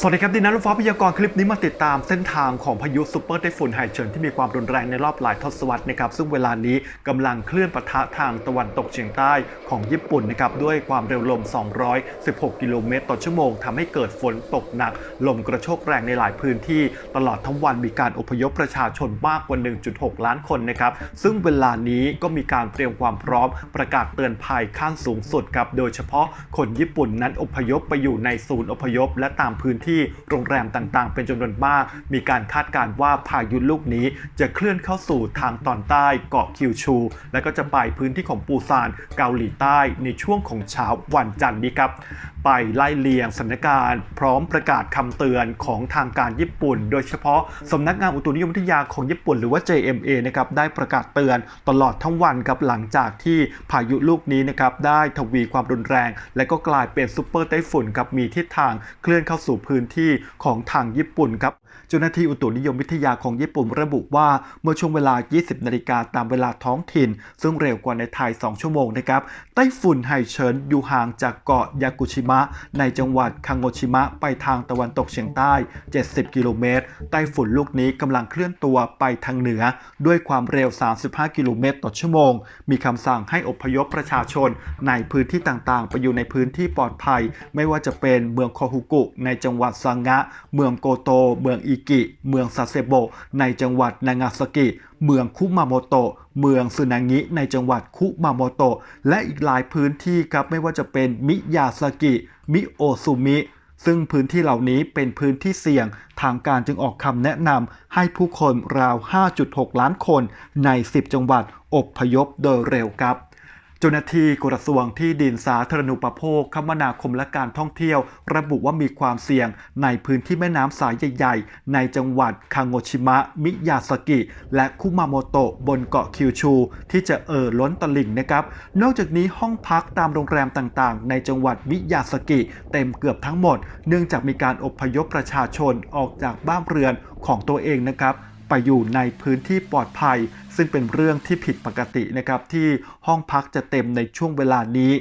สวัสดีครับดินัทลูกฟ้าพยากรณ์คลิปนี้มาติดตามเส้นทางของพายุซูเปอร์ไต้ฝุ่นไฮเฉินที่มีความรุนแรงในรอบหลายทศวรรษนะครับซึ่งเวลานี้กำลังเคลื่อนปะทะทางตะวันตกเฉียงใต้ของญี่ปุ่นนะครับด้วยความเร็วลม 216 กิโลเมตรต่อชั่วโมงทำให้เกิดฝนตกหนัก ลมกระโชกแรงในหลายพื้นที่ ตลอดทั้งวันมีการอพยพประชาชนมากกว่า 1.6 ล้านคนนะครับซึ่งเวลานี้ก็มีการเตรียมความพร้อมประกาศเตือนภัยขั้นสูงสุดครับโดยเฉพาะคนญี่ปุ่นนั้นอพยพไปอยู่ในศูนย์อพยพและตามพื้นที่โรงแรมต่างๆ เป็นจำนวนมาก มีการคาดการณ์ว่าพายุลูกนี้จะเคลื่อนเข้าสู่ทางตอนใต้เกาะคิวชู และก็จะไปพื้นที่ของปูซานเกาหลีใต้ในช่วงของเช้าวันจันทร์นี้ครับไปไล่เลียงสถานการณ์พร้อมประกาศคำเตือนของทางการญี่ปุ่น โดยเฉพาะสำนักงานอุตุนิยมวิทยาของญี่ปุ่นหรือว่า JMA นะครับได้ประกาศเตือนตลอดทั้งวันครับหลังจากที่พายุลูกนี้นะครับได้ทวีความรุนแรง และก็กลายเป็นซูเปอร์ไต้ฝุ่นครับมีทิศทางเคลื่อนเข้าสู่พื้นที่ของทางญี่ปุ่นครับเจ้าหน้าที่อุตุนิยมวิทยาของญี่ปุ่นระบุว่าเมื่อช่วงเวลา 20 นาฬิกาตามเวลาท้องถิ่น ซึ่งเร็วกว่าในไทย 2 ชั่วโมงนะครับไต้ฝุ่นไฮเฉินอยู่ห่างจากเกาะยากุชิมะ ในจังหวัดคังโงชิมะไปทางตะวันตกเฉียงใต้ 70 กิโลเมตรไต้ฝุ่นลูกนี้กำลังเคลื่อนตัวไปทางเหนือ ด้วยความเร็ว 35 กิโลเมตรต่อชั่วโมง มีคำสั่งให้อพยพประชาชนในพื้นที่ต่างๆ ไปอยู่ในพื้นที่ปลอดภัย ไม่ว่าจะเป็นเมืองโคฮุกุในจังหวัดซังงะ เมืองโกโต เมืองอิกิ เมืองซาเซโบ ในจังหวัดนางาซากิ เมืองคุมาโมโตะ เมืองซึนางิ ในจังหวัดคุมาโมโตะ และอีกหลายพื้นที่ครับไม่ว่าจะเป็นมิยาซากิ มิโอซุมิ ซึ่งพื้นที่เหล่านี้เป็นพื้นที่เสี่ยง ทางการจึงออกคำแนะนำให้ผู้คนราว 5.6 ล้านคนใน 10 จังหวัดอบพยพโดยเร็วครับ เจ้าหน้าที่กระทรวงที่ดินสาธารณูปโภค คมนาคมและการท่องเที่ยว ระบุว่ามีความเสี่ยง ในพื้นที่แม่น้ำสายใหญ่ๆ ในจังหวัดคางโงชิมะ มิยาสกิ และคุมาโมโตะบนเกาะคิวชู ที่จะเอ่อล้นตลิ่งนะครับ นอกจากนี้ห้องพักตามโรงแรมต่างๆ ในจังหวัดมิยาสกิ เต็มเกือบทั้งหมด เนื่องจากมีการอพยพประชาชนออกจากบ้านเรือนของตัวเองนะครับ ไปอยู่ในพื้นที่ปลอดภัย ซึ่งเป็นเรื่องที่ผิดปกตินะครับที่ห้องพักจะเต็มในช่วงเวลานี้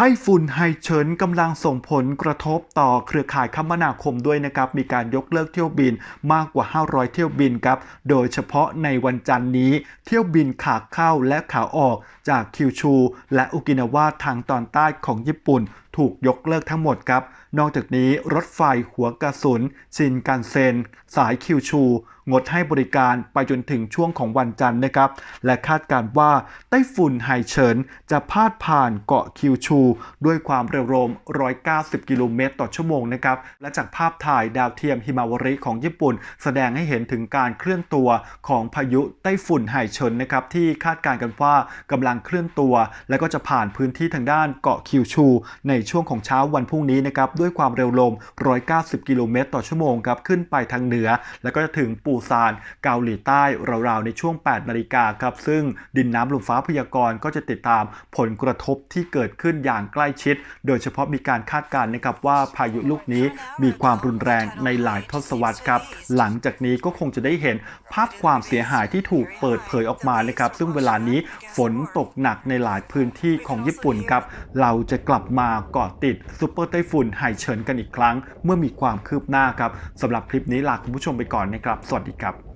ไต้ฝุ่นไฮเฉินกำลังส่งผลกระทบต่อเครือข่ายคมนาคมด้วยนะครับ มีการยกเลิกเที่ยวบินมากกว่า 500 เที่ยวบินครับ โดยเฉพาะในวันจันทร์นี้ เที่ยวบินขาเข้าและขาออกจากคิวชู และโอกินาวาทางตอนใต้ของญี่ปุ่น ถูกยกเลิกทั้งหมดครับ นอกจากนี้รถไฟหัวกระสุน ชินกันเซน สายคิวชู งดให้บริการไปจนถึงช่วงของวันจันทร์นะครับ และคาดการณ์ว่าไต้ฝุ่นไฮเฉิน จะพาดผ่านเกาะคิวชู ด้วยความเร็วลม 190 กิโลเมตรต่อชั่วโมงนะครับ และจากภาพถ่ายดาวเทียมฮิมาวริของญี่ปุ่น แสดงให้เห็นถึงการเคลื่อนตัวของพายุไต้ฝุ่นไฮเฉินนะครับที่คาดการณ์กันว่ากำลังเคลื่อนตัว และก็จะผ่านพื้นที่ทางด้านเกาะคิวชู ในช่วงของเช้าวันพรุ่งนี้นะครับด้วยความเร็วลม 190 กิโลเมตรต่อชั่วโมงครับขึ้นไปทางเหนือ แล้วก็จะถึงปูซานเกาหลีใต้ราวๆในช่วง 8 นาฬิกาครับซึ่งดินน้ำลมฟ้าพยากรณ์ก็จะติดตามผลกระทบที่เกิดขึ้นอย่างใกล้ชิด โดยเฉพาะมีการคาดการณ์นะครับว่าพายุลูกนี้มีความรุนแรงในหลายทศวรรษครับหลังจากนี้ก็คงจะได้เห็นภาพความเสียหายที่ถูกเปิดเผยออกมานะครับซึ่งเวลานี้ฝนตกหนักในหลายพื้นที่ของญี่ปุ่นครับเราจะกลับมาเกาะติดซูเปอร์ไต้ฝุ่นไฮเฉินกันอีกครั้ง เมื่อมีความคืบหน้าครับสำหรับคลิปนี้ลาคุณผู้ชมไปก่อนนะครับ สวัสดีครับ